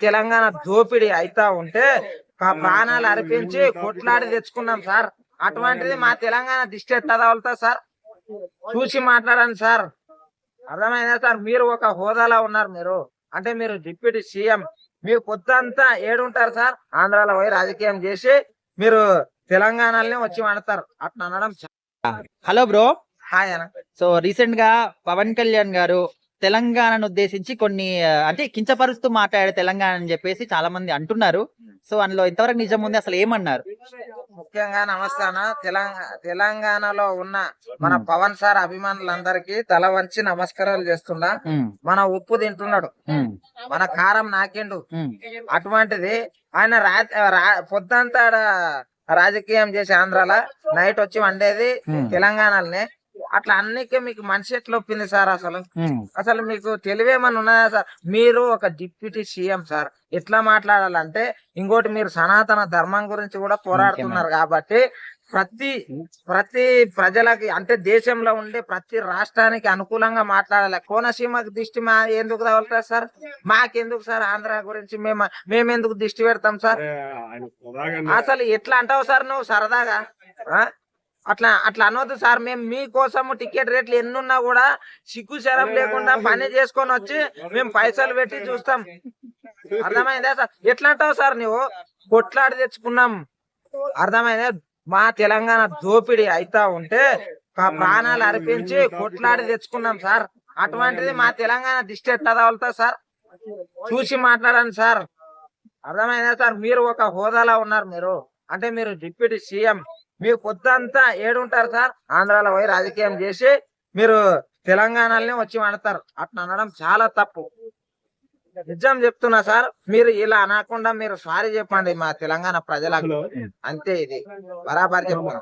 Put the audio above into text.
తెలంగాణ దోపిడీ అయితా ఉంటే ప్రాణాలు అర్పించి కొట్లాడి తెచ్చుకున్నాం సార్. అటువంటిది మా తెలంగాణ దిష్టి ఎట్లా తగులుతా సార్. చూసి మాట్లాడండి సార్. అర్థమైందా సార్? మీరు ఒక హోదాలో ఉన్నారు మీరు. అంటే మీరు డిప్యూటీ సీఎం. మీరు పొద్దంతా ఏడుంటారు సార్. ఆంధ్రాలో పోయి రాజకీయం చేసి మీరు తెలంగాణలోనే వచ్చి వండుతారు. అట్లా అనడం హలో బ్రో. హాయ్ అన్న. సో రీసెంట్గా పవన్ కళ్యాణ్ గారు తెలంగాణను ఉద్దేశించి కొన్ని అంటే కించపరుస్తూ మాట్లాడే తెలంగాణ అని చెప్పేసి చాలా మంది అంటున్నారు. సో అందులో ఇంతవరకు నిజం ఉంది అసలు ఏమన్నారు? ముఖ్యంగా నమస్కారం తెలంగాణ తెలంగాణలో ఉన్న మన పవన్ సార్ అభిమానులందరికీ తల వంచి నమస్కారాలు చేస్తున్నా. మన ఉప్పు తింటున్నాడు. మన కారం నాకిండు. అటువంటిది ఆయన రా పొద్దంతా రాజకీయం చేసి ఆంధ్రాల నైట్ వచ్చి వండేది తెలంగాణలోనే. అట్లా అన్నికే మీకు మనిషి ఎట్లా ఒప్పింది సార్ అసలు? అసలు మీకు తెలివేమన్నా ఉన్నదా సార్? మీరు ఒక డిప్యూటీ సీఎం సార్ ఎట్లా మాట్లాడాలంటే ఇంకోటి మీరు సనాతన ధర్మం గురించి కూడా పోరాడుతున్నారు కాబట్టి ప్రతి ప్రతి ప్రజలకి అంటే దేశంలో ఉండే ప్రతి రాష్ట్రానికి అనుకూలంగా మాట్లాడాలి. కోనసీమకు దిష్టి మా ఎందుకు తగులుతారు సార్? మాకెందుకు సార్ ఆంధ్ర గురించి మేము మేమెందుకు దిష్టి పెడతాం సార్? అసలు ఎట్లా అంటావు సార్ నువ్వు సరదాగా? అట్లా అట్లా అనవద్దు సార్. మేము మీకోసం టికెట్ రేట్లు ఎన్నున్నా కూడా సిగ్గు శరం లేకుండా పని చేసుకొని వచ్చి మేము పైసలు పెట్టి చూస్తాం. అర్థమైందా సార్? ఎట్లా అంటావు సార్ నువ్వు కొట్లాడి తెచ్చుకున్నాం. అర్థమైందా? మా తెలంగాణ దోపిడీ అయితా ఉంటే ప్రాణాలు అర్పించి కొట్లాడి తెచ్చుకున్నాం సార్. అటువంటిది మా తెలంగాణ దిష్టి ఎట్లా తగులుతా సార్. చూసి మాట్లాడండి సార్. అర్థమైందా సార్? మీరు ఒక హోదాలో ఉన్నారు మీరు. అంటే మీరు డిప్యూటీ సీఎం. మీరు పొద్దంతా ఏడుంటారు సార్. ఆంధ్రాలో పోయి రాజకీయం చేసి మీరు తెలంగాణలోనే వచ్చి వండుతారు అట్లా అనడం చాలా తప్పు. నిజం చెప్తున్నా సార్ మీరు ఇలా అనకుండా మీరు సారీ చెప్పండి మా తెలంగాణ ప్రజలకు. అంతే ఇది. బరాబర్ చెప్తున్నా.